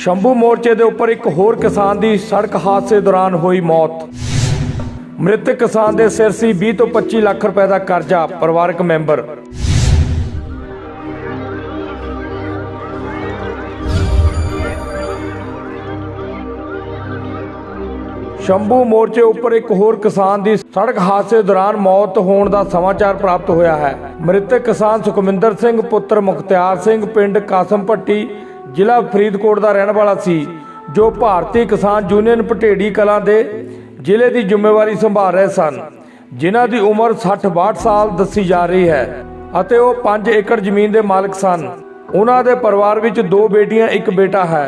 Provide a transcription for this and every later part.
ਸ਼ੰਭੂ ਮੋਰਚੇ ਦੇ ਉੱਪਰ ਇੱਕ ਹੋਰ ਕਿਸਾਨ ਦੀ ਸੜਕ ਹਾਦਸੇ ਦੌਰਾਨ ਹੋਈ ਮੌਤ। ਮ੍ਰਿਤਕ ਕਿਸਾਨ ਦੇ ਸਿਰ ਸੀ 20 ਤੋਂ 25 ਲੱਖ ਰੁਪਏ ਦਾ ਕਰਜ਼ਾ, ਪਰਿਵਾਰਕ ਮੈਂਬਰ। ਸ਼ੰਭੂ ਮੋਰਚੇ ਉੱਪਰ ਇੱਕ ਹੋਰ ਕਿਸਾਨ ਦੀ ਸੜਕ ਹਾਦਸੇ ਦੌਰਾਨ ਮੌਤ ਹੋਣ ਦਾ ਸਮਾਚਾਰ ਪ੍ਰਾਪਤ ਹੋਇਆ ਹੈ। ਮ੍ਰਿਤਕ ਕਿਸਾਨ ਸੁਖਮਿੰਦਰ ਸਿੰਘ, ਪੁੱਤਰ ਮੁਖਤਿਆਰ ਸਿੰਘ, ਪਿੰਡ ਕਾਸਮ ਭੱਟੀ ਜ਼ਿਲ੍ਹਾ ਫਰੀਦਕੋਟ ਦਾ ਰਹਿਣ ਵਾਲਾ ਸੀ, ਜੋ ਭਾਰਤੀ ਕਿਸਾਨ ਯੂਨੀਅਨ ਪਟੇੜੀ ਕਲਾਂ ਦੇ ਜ਼ਿਲ੍ਹੇ ਦੀ ਜ਼ਿੰਮੇਵਾਰੀ ਸੰਭਾਲ ਰਹੇ ਸਨ, ਜਿਨ੍ਹਾਂ ਦੀ ਉਮਰ 60-62 ਸਾਲ ਦੱਸੀ ਜਾ ਰਹੀ ਹੈ ਅਤੇ ਉਹ 5 ਏਕੜ ਜ਼ਮੀਨ ਦੇ ਮਾਲਕ ਸਨ। ਉਹਨਾਂ ਦੇ ਪਰਿਵਾਰ ਵਿੱਚ ਦੋ ਬੇਟੀਆਂ, ਇੱਕ ਬੇਟਾ ਹੈ।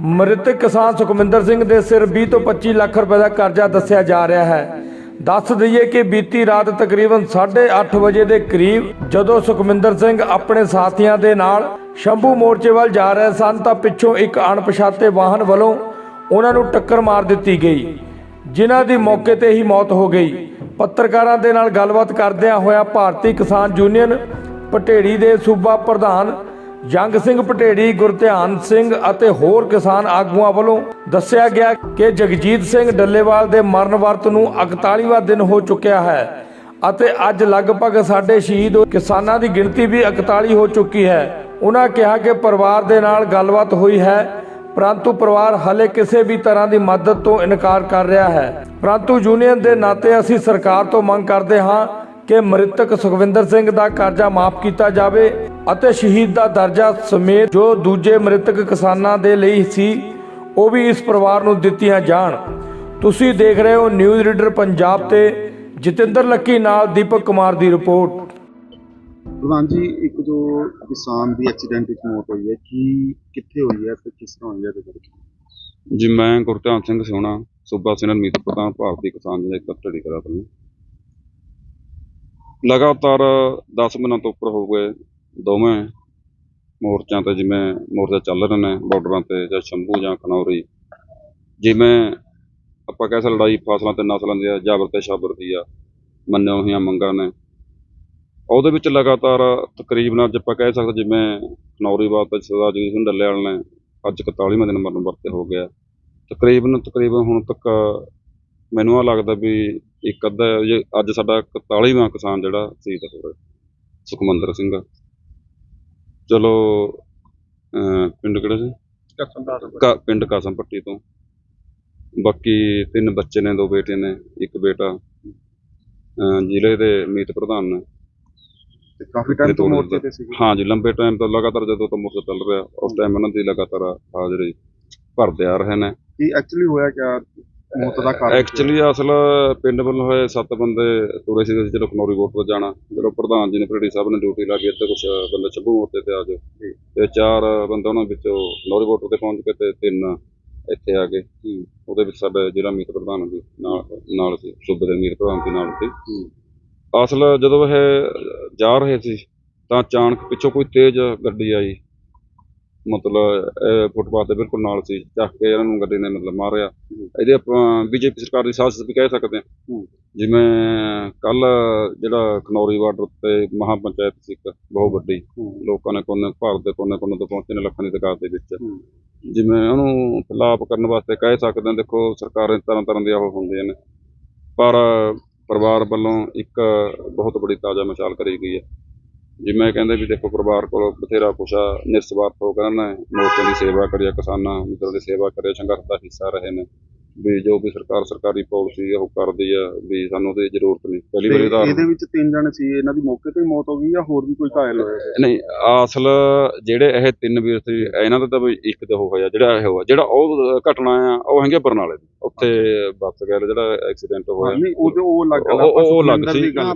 ਮ੍ਰਿਤਕ ਕਿਸਾਨ ਸੁਖਮਿੰਦਰ ਸਿੰਘ ਦੇ ਸਿਰ 20 ਤੋਂ 25 ਲੱਖ ਰੁਪਏ ਦਾ ਕਰਜ਼ਾ ਦੱਸਿਆ ਜਾ ਰਿਹਾ ਹੈ। ਦੱਸ ਦਈਏ ਕਿ ਬੀਤੀ ਰਾਤ ਤਕਰੀਬਨ 8:30 ਵਜੇ ਦੇ ਕਰੀਬ ਜਦੋਂ ਸੁਖਮਿੰਦਰ ਸਿੰਘ ਆਪਣੇ ਸਾਥੀਆਂ ਦੇ ਨਾਲ ਸ਼ੰਭੂ ਮੋਰਚੇ ਵੱਲ ਜਾ ਰਹੇ ਸਨ ਤਾਂ ਪਿੱਛੋਂ ਇੱਕ ਅਣਪਛਾਤੇ ਵਾਹਨ ਵੱਲੋਂ ਉਹਨਾਂ ਨੂੰ ਟੱਕਰ ਮਾਰ ਦਿੱਤੀ ਗਈ, ਜਿਨ੍ਹਾਂ ਦੀ ਮੌਕੇ ਤੇ ਹੀ ਮੌਤ ਹੋ ਗਈ। ਪੱਤਰਕਾਰਾਂ ਦੇ ਨਾਲ ਗੱਲਬਾਤ ਕਰਦਿਆਂ ਹੋਇਆ ਭਾਰਤੀ ਕਿਸਾਨ ਯੂਨੀਅਨ ਪਟੇੜੀ ਦੇ ਸੂਬਾ ਪ੍ਰਧਾਨ ਜੰਗ ਸਿੰਘ ਪਟੇੜੀ, ਗੁਰਧਿਆਨ ਸਿੰਘ ਅਤੇ ਹੋਰ ਕਿਸਾਨ ਆਗੂਆਂ ਵੱਲੋਂ ਦੱਸਿਆ ਗਿਆ ਕਿ ਜਗਜੀਤ ਸਿੰਘ ਡੱਲੇਵਾਲ ਦੇ ਮਰਨ ਵਰਤ ਨੂੰ 41ਵਾਂ ਦਿਨ ਹੋ ਚੁੱਕਿਆ ਹੈ ਅਤੇ ਅੱਜ ਲਗਭਗ ਸਾਡੇ ਸ਼ਹੀਦ ਕਿਸਾਨਾਂ ਦੀ ਗਿਣਤੀ ਵੀ 41 ਹੋ ਚੁੱਕੀ ਹੈ। ਉਹਨਾਂ ਕਿਹਾ ਕਿ ਪਰਿਵਾਰ ਦੇ ਨਾਲ ਗੱਲਬਾਤ ਹੋਈ ਹੈ, ਪਰੰਤੂ ਪਰਿਵਾਰ ਹਲੇ ਕਿਸੇ ਵੀ ਤਰ੍ਹਾਂ ਦੀ ਮਦਦ ਤੋਂ ਇਨਕਾਰ ਕਰ ਰਿਹਾ ਹੈ। ਪਰੰਤੂ ਯੂਨੀਅਨ ਦੇ ਨਾਤੇ ਅਸੀਂ ਸਰਕਾਰ ਤੋਂ ਮੰਗ ਕਰਦੇ ਹਾਂ ਕਿ ਮ੍ਰਿਤਕ ਸੁਖਵਿੰਦਰ ਸਿੰਘ ਦਾ ਕਰਜ਼ਾ ਮਾਫ ਕੀਤਾ ਜਾਵੇ ਅਤੇ ਸ਼ਹੀਦ ਦਾ ਦਰਜਾ ਸਮੇਤ ਜੋ ਦੂਜੇ ਮ੍ਰਿਤਕ ਕਿਸਾਨਾਂ ਦੇ ਲਈ ਸੀ ਉਹ ਵੀ ਇਸ ਪਰਿਵਾਰ ਨੂੰ ਦਿੱਤੀਆਂ ਜਾਣ। ਤੁਸੀਂ ਦੇਖ ਰਹੇ ਹੋ ਨਿਊਜ਼ ਰੀਡਰ ਪੰਜਾਬ ਤੇ ਜਤਿੰਦਰ ਲੱਕੀ ਨਾਲ ਦੀਪਕ ਕੁਮਾਰ ਦੀ ਰਿਪੋਰਟ। ਪ੍ਰਧਾਨ ਜੀ ਇੱਕ ਜੋ ਕਿਸਾਨ ਦੀ ਐਕਸੀਡੈਂਟ ਵਿੱਚ ਮੌਤ ਹੋਈ ਹੈ ਕੀ ਕਿੱਥੇ ਹੋਈ ਹੈ ਤੇ ਕਿਸ ਤਰ੍ਹਾਂ ਹੋਈ ਹੈ ਬਾਰੇ? ਜੀ ਮੈਂ ਗੁਰਧਿਆਨ ਸਿੰਘ ਸੋਣਾ ਸੂਬਾ ਸੀਨੀਅਰ ਮੀਤ ਪ੍ਰਧਾਨ ਭਾਰਤੀ ਕਿਸਾਨ ਜਨਤਾ ਇੱਕ ਢੜੀ ਕਰਾ ਤੋਂ ਲਗਾਤਾਰ 10 ਮਹੀਨਿਆਂ ਤੋਂ ਉੱਪਰ ਹੋ ਗਏ ਦੋਵੇਂ ਮੋਰਚਿਆਂ ਤੇ ਜਿਵੇਂ ਮੋਰਚਾ ਚੱਲ ਰਹੇ ਨੇ ਬਾਰਡਰਾਂ ਤੇ ਜਾਂ ਸ਼ੰਭੂ ਜਾਂ ਖਨੌਰੀ। ਜਿਵੇਂ ਆਪਾਂ ਕਹਿ ਸਕਦੇ ਲੜਾਈ ਫਸਲਾਂ ਤੇ ਨਸਲਾਂ ਦੀ ਆ, ਜਾਬਰ ਤੇ ਸ਼ਾਬਰ ਦੀ ਆ, ਮੰਨਿਆ ਹੋਈਆਂ ਮੰਗਾਂ ਨੇ। ਉਹਦੇ ਵਿੱਚ ਲਗਾਤਾਰ ਤਕਰੀਬਨ ਅੱਜ ਆਪਾਂ ਕਹਿ ਸਕਦੇ ਜਿਵੇਂ ਖਨੌਰੀ ਬਾਤ ਤੇ ਸਰਦਾਰ ਜੀ ਸਿੰਘ ਡੱਲੇ ਵਾਲੇ ਨੇ ਅੱਜ 41ਵਾਂ ਦਿਨ ਮਰਨ ਵਰਤੇ ਹੋ ਗਿਆ। ਤਕਰੀਬਨ ਤਕਰੀਬਨ ਹੁਣ ਤੱਕ ਮੈਨੂੰ ਆ ਲੱਗਦਾ ਵੀ ਇੱਕ ਅੱਧਾ ਜੇ ਅੱਜ ਸਾਡਾ 41ਵਾਂ ਕਿਸਾਨ ਜਿਹੜਾ ਸ਼ਹੀਦ ਹੋ ਰਿਹਾ, ਸੁਖਮੰਦਰ ਸਿੰਘ। ਚਲੋ ਅਹ ਪਿੰਡ ਕਿਹੜਾ ਸੀ ਕਾ ਪਿੰਡ ਕਾਸਮ ਪੱਟੀ ਤੋਂ। ਬਾਕੀ ਤਿੰਨ ਬੱਚੇ ਨੇ ਦੋ ਬੇਟੇ ਨੇ ਇੱਕ ਬੇਟਾ। ਅਹ ਜ਼ਿਲ੍ਹੇ ਦੇ ਮੀਤ ਪ੍ਰਧਾਨ ਨੇ। ਤੇ ਕਾਫੀ ਟਾਈਮ ਤੋਂ ਮੋਰਚੇ ਤੇ ਸੀ ਹਾਂ ਜੀ ਲੰਬੇ ਟਾਈਮ ਤੋਂ ਲਗਾਤਾਰ ਜਦੋਂ ਤੋਂ ਮੋਰਚਾ ਚੱਲ ਰਿਹਾ ਉਸ ਟਾਈਮ ਇਹਨਾਂ ਦੀ ਲਗਾਤਾਰ ਹਾਜ਼ਰੀ ਭਰਦੇ ਆ ਰਹੇ ਨੇ। ਕੀ ਐਕਚੁਅਲੀ ਹੋਇਆ ਕਿਆ? ਮੌਤ ਦਾ ਕਾਰਨ ਐਕਚੁਅਲੀ ਅਸਲ ਪਿੰਡ ਵੱਲੋਂ ਹੋਏ ਸੱਤ ਬੰਦੇ ਤੁਰੇ ਸੀ ਚਲੋ ਖਨੌਰੀ ਕੋਟ ਤੋਂ ਜਾਣਾ ਜਦੋਂ ਪ੍ਰਧਾਨ ਜੀ ਨੇ ਪਰੇਡੀ ਸਾਹਿਬ ਨੇ ਡਿਊਟੀ ਲਾ ਕੇ ਇੱਥੇ ਕੁਝ ਬੰਦੇ ਛੱਬੂ ਮੋਰਚੇ ਤੇ ਆ ਜਾਓ ਤੇ ਚਾਰ ਬੰਦੇ ਉਹਨਾਂ ਵਿੱਚੋਂ ਖਨੌਰੀ ਕੋਟ ਤੇ ਪਹੁੰਚ ਕੇ ਤੇ ਤਿੰਨ ਇੱਥੇ ਆ ਗਏ। ਉਹਦੇ ਵਿੱਚ ਸਾਡਾ ਜ਼ਿਲ੍ਹਾ ਮੀਤ ਪ੍ਰਧਾਨ ਵੀ ਨਾਲ ਨਾਲ ਸੀ ਸੂਬੇ ਦੇ ਮੀਤ ਪ੍ਰਧਾਨ ਦੇ ਨਾਲ ਸੀ। ਅਸਲ ਜਦੋਂ ਇਹ ਜਾ ਰਹੇ ਸੀ ਤਾਂ ਅਚਾਨਕ ਪਿੱਛੋਂ ਕੋਈ ਤੇਜ਼ ਗੱਡੀ ਆਈ। ਮਤਲਬ ਫੁੱਟਪਾਥ ਦੇ ਬਿਲਕੁਲ ਨਾਲ ਸੀ ਚੱਕ ਕੇ ਇਹਨਾਂ ਨੂੰ ਗੱਡੀ ਨੇ ਮਤਲਬ ਮਾਰਿਆ। ਇਹਦੇ ਆਪਾਂ ਬੀਜੇਪੀ ਸਰਕਾਰ ਦੀ ਸਾਜ਼ਿਸ਼ ਵੀ ਕਹਿ ਸਕਦੇ ਹਾਂ। ਜਿਵੇਂ ਕੱਲ ਜਿਹੜਾ ਖਨੌਰੀ ਬਾਰਡਰ ਤੇ ਮਹਾ ਪੰਚਾਇਤ ਸੀ ਇੱਕ ਬਹੁਤ ਵੱਡੀ ਲੋਕਾਂ ਨੇ ਕੋਨੇ ਭਾਰਤ ਦੇ ਕੋਨੇ ਕੋਨੇ ਤੋਂ ਪਹੁੰਚੇ ਨੇ ਲੱਖਾਂ ਦੀ ਤਾਦਾਦ ਦੇ ਵਿੱਚ। ਜਿਵੇਂ ਉਹਨੂੰ ਖਿਲਾਫ ਕਰਨ ਵਾਸਤੇ ਕਹਿ ਸਕਦੇ ਹਾਂ ਦੇਖੋ ਸਰਕਾਰਾਂ ਤਰ੍ਹਾਂ ਤਰ੍ਹਾਂ ਦੀਆਂ ਉਹ ਹੁੰਦੀਆਂ ਨੇ। ਪਰ ਪਰਿਵਾਰ ਵੱਲੋਂ ਇੱਕ ਬਹੁਤ ਬੜੀ ਤਾਜ਼ਾ ਮਿਸਾਲ ਕਰੀ ਗਈ ਹੈ। ਜਿਵੇਂ ਕਹਿੰਦੇ ਵੀ ਦੇਖੋ ਪਰਿਵਾਰ ਕੋਲ ਬਥੇਰਾ ਕੁਛ ਆ, ਨਿਰਸਵਾਰਥ ਹੋ ਕੇ ਮੋਰਚੇ ਦੀ ਸੇਵਾ ਕਰੀ ਕਿਸਾਨਾਂ ਮਿੱਤਰਾਂ ਦੀ ਸੇਵਾ ਕਰੀ ਸੰਘਰਸ਼ ਦਾ ਹਿੱਸਾ ਰਹੇ ਨੇ। ਵੀ ਜੋ ਵੀ ਸਰਕਾਰ ਸਰਕਾਰੀ ਪਾਲਿਸੀ ਉਹ ਕਰਦੀ ਆ ਵੀ ਸਾਨੂੰ ਉਹਦੀ ਜ਼ਰੂਰਤ ਨਹੀਂ। ਪਹਿਲੀ ਵਾਰੀ ਤੇ ਇਹਦੇ ਵਿੱਚ ਤਿੰਨ ਜਣੇ ਸੀ ਇਹਨਾਂ ਦੀ ਮੌਕੇ ਤੇ ਹੀ ਮੌਤ ਹੋ ਗਈ ਜਾਂ ਹੋਰ ਵੀ ਕੋਈ ਘਾਇਲ ਹੋਇਆ ਹੈ? ਨਹੀਂ ਅਸਲ ਜਿਹੜੇ ਇਹ ਤਿੰਨ ਵੀਰ ਸੀ ਇਹਨਾਂ ਦਾ ਤਾਂ ਵੀ ਇੱਕ ਤੇ ਉਹ ਹੋਇਆ ਜਿਹੜਾ ਇਹ ਹੋਇਆ ਜਿਹੜਾ ਉਹ ਘਟਨਾ ਆ ਉਹ ਹੈਗੇ ਬਰਨਾਲੇ ਦੀ। ਉੱਥੇ ਬੱਸ ਗਿਆ ਜਿਹੜਾ ਐਕਸੀਡੈਂਟ ਹਾਂ, ਹੋਇਆ ਨਹੀਂ ਉਹ ਜੋ ਉਹ ਲੱਗ ਉਹ- ਅਲੱਗ ਸੀ। ਹਾਂ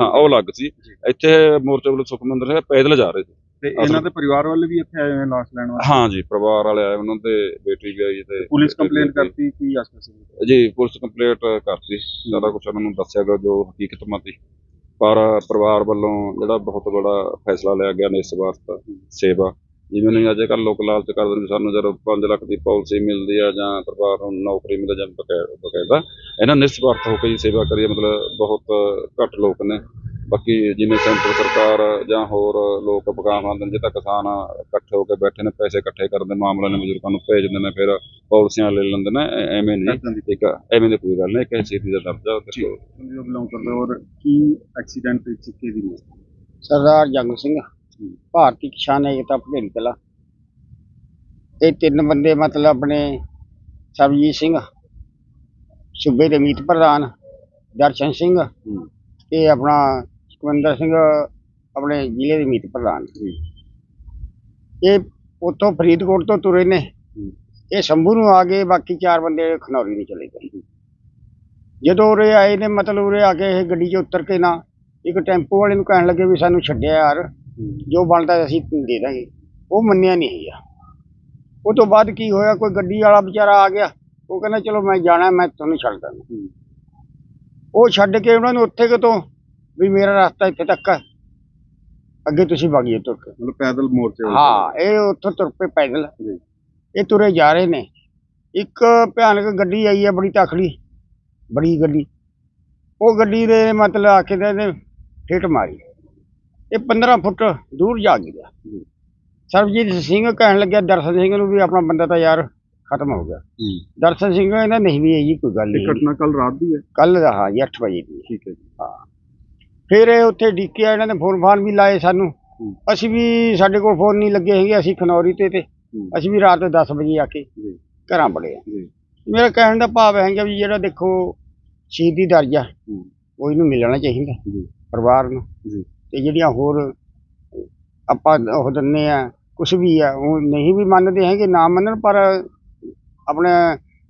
ਹਾਂ। ਉਹ ਅਲੱਗ ਸੀ। ਇੱਥੇ ਮੋਰਚੇ ਵੱਲੋਂ ਸੁਖਮੰਦਰ ਸਿੰਘ ਪੈਦਲ ਜਾ ਰਹੇ ਸੀ। ਤੇ ਇਹਨਾਂ ਦੇ ਪਰਿਵਾਰ ਵਾਲੇ ਵੀ ਇੱਥੇ ਆਏ ਹੋਏ ਲਾਸ਼ ਲੈਣ ਵਾਸਤੇ? ਹਾਂ ਜੀ ਪਰਿਵਾਰ ਵਾਲੇ ਆਏ ਉਹਨਾਂ ਦੇ ਬੇਟੀ ਆਈ ਤੇ ਪੁਲਿਸ ਕੰਪਲੇਂਟ ਕਰਤੀ ਕੀ ਆਸਪਾ ਸੀ? ਜੀ ਪੁਲਿਸ ਕੰਪਲੇਂਟ ਕਰਤੀ। ਸਾਰਾ ਕੁਝ ਉਹਨਾਂ ਨੂੰ ਦੱਸਿਆ ਗਿਆ ਜੋ ਹਕੀਕਤ ਮਤੀ ਪਰ ਪਰਿਵਾਰ ਵੱਲੋਂ ਜਿਹੜਾ ਬਹੁਤ ਬੜਾ ਫੈਸਲਾ ਲਿਆ ਗਿਆ ਨੇ ਇਸ ਵਾਸਤੇ ਸੇਵਾ। ਜਿਵੇਂ ਨਹੀਂ ਅੱਜ ਕੱਲ੍ਹ ਲੋਕ ਲਾਲਚ ਕਰਦੇ ਨੇ ਸਾਨੂੰ ਜਦੋਂ 5 ਲੱਖ ਦੀ ਪਾਲਿਸੀ ਮਿਲਦੀ ਆ ਜਾਂ ਪਰਿਵਾਰ ਨੂੰ ਨੌਕਰੀ ਮਿਲਦੀ ਜਾਂ ਬਕਾ- ਬਕਾਇਦਾ ਇਹਨਾਂ ਨਿਸਵਾਰਥ ਹੋ ਕੇ ਸੇਵਾ ਕਰੀਏ ਮਤਲਬ ਬਹੁਤ ਘੱਟ ਲੋਕ ਨੇ। ਬਾਕੀ ਜਿਵੇਂ ਸੈਂਟਰ ਸਰਕਾਰ ਜਾਂ ਹੋਰ ਲੋਕ ਪਕਾਮ ਆਉਂਦੇ ਨੇ ਜੇ ਤਾਂ ਕਿਸਾਨ ਇਕੱਠੇ ਹੋ ਕੇ ਬੈਠੇ ਨੇ ਪੈਸੇ ਇਕੱਠੇ ਕਰਦੇ ਮਾਮਲੇ ਨੇ ਬਜ਼ੁਰਗਾਂ ਨੂੰ ਭੇਜ ਦਿੰਦੇ ਨੇ ਫਿਰ ਪਾਲਿਸੀਆਂ ਲੈ ਲੈਂਦੇ ਨੇ ਐ- ਐਵੇਂ ਨਹੀਂ। ਦੀ ਇੱਕ ਐਵੇਂ ਦੀ ਕੋਈ ਗੱਲ ਨਹੀਂ ਇੱਕ ਹੈਸੀਅਤ ਦਾ ਦਰਜਾ ਤੇ ਜੋ ਬਿਲੋਂਗ ਕਰਦੇ ਹੋ ਔਰ ਕੀ ਐਕਸੀਡੈਂਟ ਵਿੱਚ ਕਿਹਦੀ ਮੌਤ ਸਰਦਾਰ ਜੰਗ ਸਿੰਘ ਭਾਰਤੀ ਕਿਸਾਨ ਏਕਤਾ ਭਟੇਰੀ ਕਲਾ। ਇਹ ਤਿੰਨ ਬੰਦੇ ਮਤਲਬ ਆਪਣੇ ਸਰਬਜੀਤ ਸਿੰਘ ਸੂਬੇ ਦੇ ਮੀਤ ਪ੍ਰਧਾਨ ਦਰਸ਼ਨ ਸਿੰਘ ਹੂੰ। ਤੇ ਆਪਣਾ ਕੁਵਿੰਦਰ ਸਿੰਘ ਆਪਣੇ ਜ਼ਿਲ੍ਹੇ ਦੇ ਮੀਤ ਪ੍ਰਧਾਨ ਇਹ ਉੱਥੋਂ ਫਰੀਦਕੋਟ ਤੋਂ ਤੁਰੇ ਨੇ। ਇਹ ਸ਼ੰਭੂ ਨੂੰ ਆ ਗਏ, ਬਾਕੀ ਚਾਰ ਬੰਦੇ ਖਨੌਰੀ ਨੂੰ ਚਲੇ ਗਏ। ਜਦੋਂ ਉਰੇ ਆਏ ਨੇ, ਮਤਲਬ ਉਰੇ ਆ ਕੇ ਇਹ ਗੱਡੀ 'ਚ ਉਤਰ ਕੇ ਨਾ, ਇੱਕ ਟੈਂਪੂ ਵਾਲੇ ਨੂੰ ਕਹਿਣ ਲੱਗੇ ਵੀ ਸਾਨੂੰ ਛੱਡਿਆ ਯਾਰ, ਜੋ ਬਣਦਾ ਅਸੀਂ ਦੇ ਦਾਂਗੇ। ਉਹ ਮੰਨਿਆ ਨਹੀਂ ਹੈਗਾ। ਉਹ ਤੋਂ ਬਾਅਦ ਕੀ ਹੋਇਆ, ਕੋਈ ਗੱਡੀ ਵਾਲਾ ਵਿਚਾਰਾ ਆ ਗਿਆ। ਉਹ ਕਹਿੰਦਾ, ਚਲੋ ਮੈਂ ਜਾਣਾ, ਮੈਂ ਤੁਹਾਨੂੰ ਛੱਡ ਦਾਂਗਾ। ਉਹ ਛੱਡ ਕੇ ਉਹਨਾਂ ਨੂੰ ਉੱਥੇ ਕਿਤੋਂ ਵੀ ਮੇਰਾ ਰਸਤਾ ਇੱਥੇ ਤੱਕ ਹੈ ਅੱਗੇ ਤੁਸੀਂ ਵਗੀਏ ਤੁਰ ਕੇ। ਮਤਲਬ ਪੈਦਲ ਮੋਰਚੇ ਹੋਏ ਹਾਂ ਇਹ ਉੱਥੋਂ ਤੁਰ ਪਏ ਪੈਦਲ। ਜੀ। ਇਹ ਤੁਰੇ ਜਾ ਰਹੇ ਨੇ। ਇੱਕ ਭਿਆਨਕ ਗੱਡੀ ਆਈ ਹੈ ਬੜੀ ਤਕੜੀ। ਬੜੀ ਗੱਡੀ। ਉਹ ਗੱਡੀ ਦੇ ਮਤਲਬ ਆ ਕੇ ਤੇ ਇਹਨੇ ਠੇਟ ਮਾਰੀ। ਇਹ 15 ਫੁੱਟ ਦੂਰ ਜਾ ਗਿਆ। ਜੀ। ਸਰਬਜੀਤ ਸਿੰਘ ਕਹਿਣ ਲੱਗਿਆ ਦਰਸ਼ਨ ਸਿੰਘ ਨੂੰ ਵੀ ਆਪਣਾ ਬੰਦਾ ਤਾਂ ਯਾਰ ਖਤਮ ਹੋ ਗਿਆ। ਹੂੰ ਦਰਸ਼ਨ ਸਿੰਘ ਕਹਿੰਦਾ ਨਹੀਂ ਵੀ ਇਹ ਜੀ ਕੋਈ ਗੱਲ ਇਹ ਨਹੀਂ। ਘਟਨਾ ਕੱਲ ਰਾਤ ਦੀ ਹੈ? ਕੱਲ ਦਾ ਹਾਂ ਜੀ 8 ਵਜੇ ਦੀ ਹੈ। ਠੀਕ ਹੈ ਜੀ। ਫਿਰ ਇਹ ਉੱਥੇ ਡਿੱਕਿਆ ਇਹਨਾਂ ਨੇ ਫੋਨ ਫਾਨ ਵੀ ਲਾਏ ਸਾਨੂੰ। ਅਸੀਂ ਵੀ ਸਾਡੇ ਕੋਲ ਫੋਨ ਨਹੀਂ ਲੱਗੇ ਹੈਗੇ ਅਸੀਂ ਖਨੌਰੀ ਤੇ ਤੇ। ਅਸੀਂ ਵੀ ਰਾਤ ਦੇ 10 ਵਜੇ ਆ ਕੇ ਘਰਾਂ ਬੜੇ ਆ। ਮੇਰਾ ਕਹਿਣ ਦਾ ਭਾਵ ਹੈਗਾ ਵੀ ਜਿਹੜਾ ਦੇਖੋ ਸ਼ਹੀਦੀ ਦਰਜਾ ਉਹ ਇਹਨੂੰ ਮਿਲਣਾ ਚਾਹੀਦਾ ਪਰਿਵਾਰ ਨੂੰ। ਤੇ ਜਿਹੜੀਆਂ ਹੋਰ ਆਪਾਂ ਉਹ ਦਿੰਦੇ ਆ ਕੁਝ ਵੀ ਆ ਉਹ ਨਹੀਂ ਵੀ ਮੰਨਦੇ ਹੈਗੇ ਨਾ ਮੰਨਣ ਪਰ ਆਪਣੇ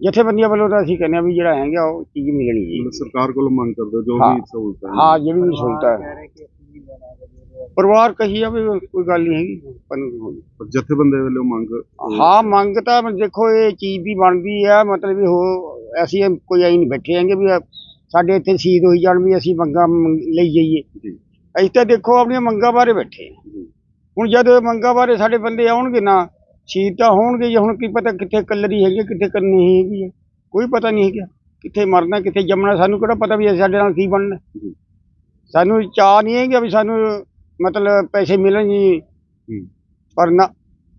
ਜਥੇਬੰਦੀਆਂ ਵੱਲੋਂ ਤਾਂ ਅਸੀਂ ਕਹਿੰਦੇ ਆ ਵੀ ਜਿਹੜਾ ਹੈਗਾ ਉਹ ਚੀਜ਼ ਮਿਲਣੀ ਜੀ ਸਰਕਾਰ ਕੋਲੋਂ ਮੰਗ ਕਰਦੇ ਹੋ ਜੋ। ਵੀ ਸਹੂਲਤਾਂ ਹੈ ਹਾਂ ਜਿਹੜੀ ਵੀ ਸਹੂਲਤ ਹੈ। ਪਰਿਵਾਰ ਕਹੀ ਆ ਵੀ ਕੋਈ ਗੱਲ ਨਹੀਂ ਹੈਗੀ ਪਰ ਜਥੇਬੰਦੇ ਵੱਲੋਂ ਮੰਗ ਹਾਂ ਮੰਗ ਤਾਂ ਦੇਖੋ ਇਹ ਚੀਜ਼ ਦੀ ਬਣਦੀ ਆ ਮਤਲਬ ਵੀ ਹੋ ਅਸੀਂ ਕੋਈ ਆਈ ਨਹੀਂ ਬੈਠੇ ਹੈਗੇ ਵੀ ਸਾਡੇ ਇੱਥੇ ਸ਼ਹੀਦ ਹੋਈ ਜਾਣ ਵੀ ਅਸੀਂ ਮੰਗਾਂ ਮੰਗ- ਲਈ ਜਾਈਏ। ਅਸੀਂ ਤਾਂ ਦੇਖੋ ਆਪਣੀਆਂ ਮੰਗਾਂ ਬਾਰੇ ਬੈਠੇ ਹੁਣ ਜਦ ਮੰਗਾਂ ਬਾਰੇ ਸਾਡੇ ਬੰਦੇ ਆਉਣਗੇ ਨਾ ਸ਼ਹੀਦ ਤਾਂ ਹੋਣਗੇ ਜੀ ਹੁਣ ਕੀ ਪਤਾ ਕਿੱਥੇ ਕਲਰੀ ਹੈਗੀ ਕਿੱਥੇ ਕਰਨੀ ਹੈਗੀ ਹੈ ਕੋਈ ਪਤਾ ਨਹੀਂ ਹੈਗਾ ਕਿੱਥੇ ਮਰਨਾ ਕਿੱਥੇ ਜੰਮਣਾ ਸਾਨੂੰ ਕਿਹੜਾ ਪਤਾ ਵੀ ਸਾਡੇ ਨਾਲ ਕੀ ਬਣਨਾ। ਸਾਨੂੰ ਚਾਹ ਨਹੀਂ ਹੈਗਾ ਵੀ ਸਾਨੂੰ ਮਤਲਬ ਪੈਸੇ ਮਿਲਣ ਜੀ। ਪਰ ਨਾ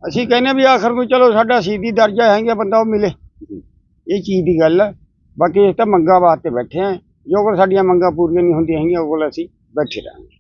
ਅਸੀਂ ਕਹਿੰਦੇ ਵੀ ਆਖਰ ਨੂੰ ਚਲੋ ਸਾਡਾ ਸ਼ਹੀਦੀ ਦਰਜਾ ਹੈਗਾ ਬੰਦਾ ਉਹ ਮਿਲੇ। ਇਹ ਚੀਜ਼ ਦੀ ਗੱਲ ਹੈ ਬਾਕੀ ਇਹ ਤਾਂ ਮੰਗਾਂ ਵਾਸਤੇ ਬੈਠੇ ਹਾਂ। ਜੋ ਕੋਲ ਸਾਡੀਆਂ ਮੰਗਾਂ ਪੂਰੀਆਂ ਨਹੀਂ ਹੁੰਦੀਆਂ ਹੈਗੀਆਂ ਉਹ ਕੋਲ ਅਸੀਂ ਬੈਠੇ ਰਹਾਂਗੇ।